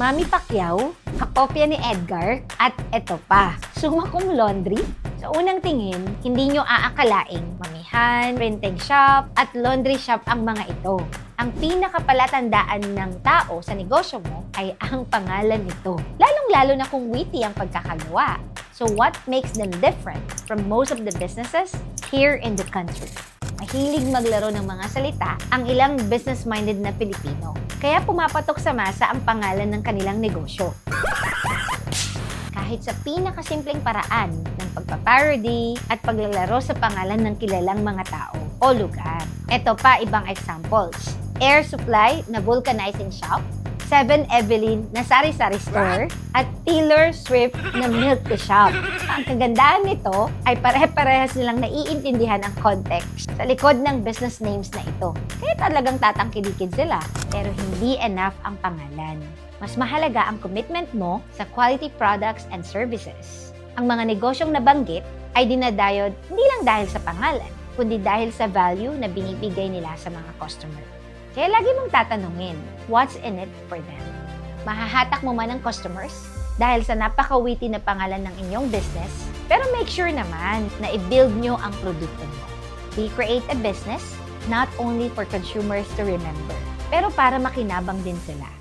Mami Pacquiao, kakopya ni Edgar, at eto pa, summa cum laundry. Sa unang tingin, hindi nyo aakalaing mamihan, printing shop, at laundry shop ang mga ito. Ang pinakapalatandaan ng tao sa negosyo mo ay ang pangalan nito. Lalong-lalo na kung witty ang pagkakagawa. So what makes them different from most of the businesses here in the country? Mahilig maglaro ng mga salita ang ilang business-minded na Pilipino. Kaya pumapatok sa masa ang pangalan ng kanilang negosyo. Kahit sa pinakasimpleng paraan ng pagpaparody at paglalaro sa pangalan ng kilalang mga tao o lugar. Ito pa ibang examples. Air Supply na vulcanizing shop, 7 Evelyn na sari-sari store, at Taylor Swift na milk shop. Ang kagandahan nito ay pare-parehas nilang naiintindihan ang context sa likod ng business names na ito. Kaya talagang tatangkilikid sila, pero hindi enough ang pangalan. Mas mahalaga ang commitment mo sa quality products and services. Ang mga negosyong nabanggit ay dinadayod hindi lang dahil sa pangalan, kundi dahil sa value na binibigay nila sa mga customer. Kaya lagi mong tatanungin, what's in it for them? Mahahatak mo man ang customers dahil sa napaka-witty na pangalan ng inyong business, pero make sure naman na i-build nyo ang produkto mo. We create a business not only for consumers to remember, pero para makinabang din sila.